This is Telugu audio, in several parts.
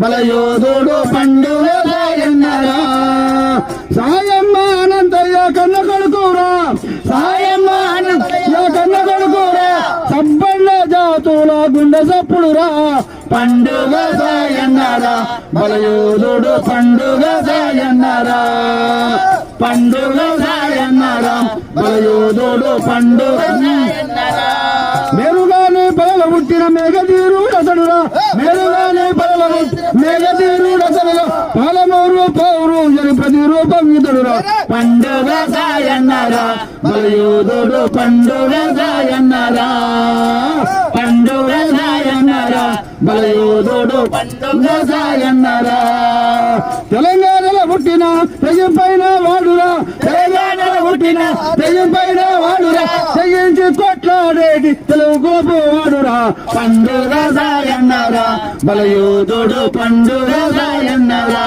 బలయోధుడు పండుగ సాయన్నారా సాయమ్మ అనంతయ్య కన్న కొడుకురా. సాయమ్మ అనంతయ్య కన్న కొడుకురా. సబ్బళ్ళ జాతుల గుండె సప్పుడురా. పండుగ సాయన్నారా బలయోధుడు పండుగ సాయన్నారా పండుగ సాయన్నారా బలయోధుడు పండుగ మెరుగానే పదల పుట్టిన మేఘతీరు అతడురా. మేలుగానే పాలమూరు పౌరు జరి ప్రతిరూపం ఇతడురా. పండుగ సాయన్నారా బలయోధుడు పండుగ సాయన్నారా పండుగ సాయన్నారా బలయోధుడు పండుగ సాయన్నారా తెలంగాణలో పుట్టిన పైన వాడురా తెలంగాణలో పుట్టిన తెగింపైన వాడురా తెగించి కొట్లాడేటి తెలుగు గోపు వాడురా పండుగ సాయన్నారా బలయోధుడు పండుగ సాయన్నారా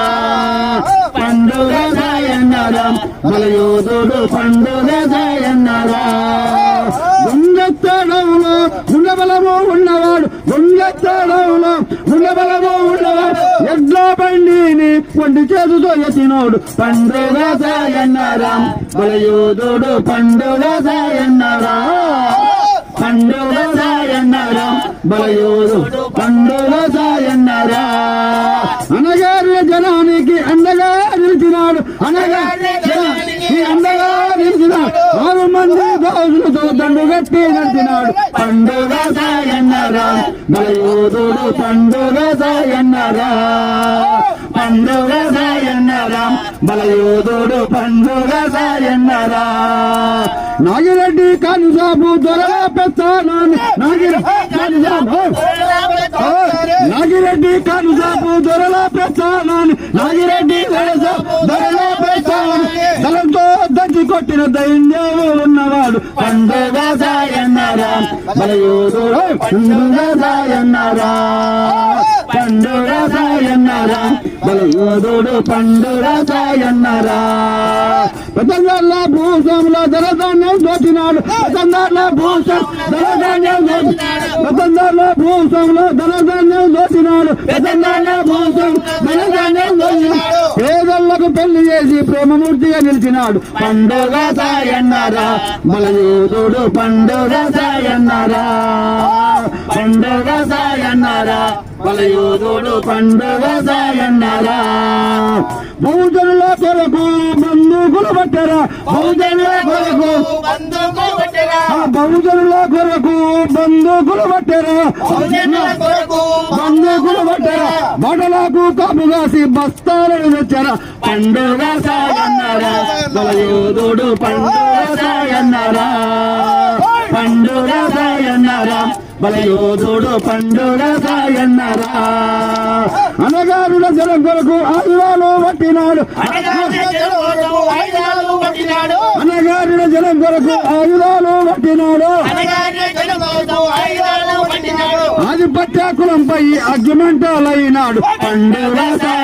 పండుగ సాయన్నారా బలయోధుడు పండుగ సాయన్నారా గుండెత్తడంలో గుండెబలము ఉన్నవాడు గుండెత్తడంలో గుండెబలము ఉన్నవాడు ఎడ్ల బండిని ఒంటి చేతుతో ఎత్తినోడు పండుగ సాయన్నారా బలయోధుడు పండుగ సాయన్నారా పండుగ సాయన్నారా బలయోధుడు పండుగ సాయన్నారా అనగారు జనానికి దోషులతో దండు గట్టి నడిచినాడు పండుగ సాయన్నారా బలయోధుడు పండుగ సాయన్నారా పండుగ సాయన్నారా బలయోధుడు పండుగ సాయన్నారా నాగిరెడ్డి కనుసాబు దొరల పెత్తానాన్ని నాగిరెడ్డి కనుసాబు నాగిరెడ్డి కనుసాబు దొరల పెత్తానాన్ని నాగిరెడ్డి కనుసాబు దొరల పెత్తానాన్ని దళంతో కొట్టిన దైన్యము ఉన్నవాడు. పండుగ సాయన్నారా బలయోధుడు పండుగ సాయన్నారా పండుగ సాయన్నారా బలయోధుడు పండుగ సాయన్నారా పెద్దల భూసంలో ధనధాన్యం దోచినాడు. పెద్దల భూసం ధనధాన్యం పెద్దల భూసంలో ధనధాన్యం దోచినాడు. పెద్దల భూసం ధనధాన్యం దోచినాడు. పేదళ్ళకు పెళ్ళి చేసి ప్రేమమూర్తిగా నిలిచినాడు. పండుగ సాయన్నారా? బలయోధుడు పండుగ సాయన్నారా? పండుగ సాయన్నారా? బలయోధుడు పండుగ సాయన్నారా? బహుజనుల కొరకు బంధుకులు పట్టరా? బహుజనుల కొరకు బహుజనుల కొరకు బంధుకులు పట్టరా? కాసి బస్తాలను తెచ్చారా పండుగ సాయన్నారా? బలయోధుడు పండుగ సాయన్నారా? పండుగ సాయన్నారా? బలయోధుడు పండుగ సాయన్నారా? అనగారుల జనం కొరకు ఆయుధాలు పట్టినాడు. అనగారుల జనం కొరకు ఆయుధాలు పట్టినాడు. ఆధిపత్య కులంపై అగ్గిమంటాలైనాడు. పండుగ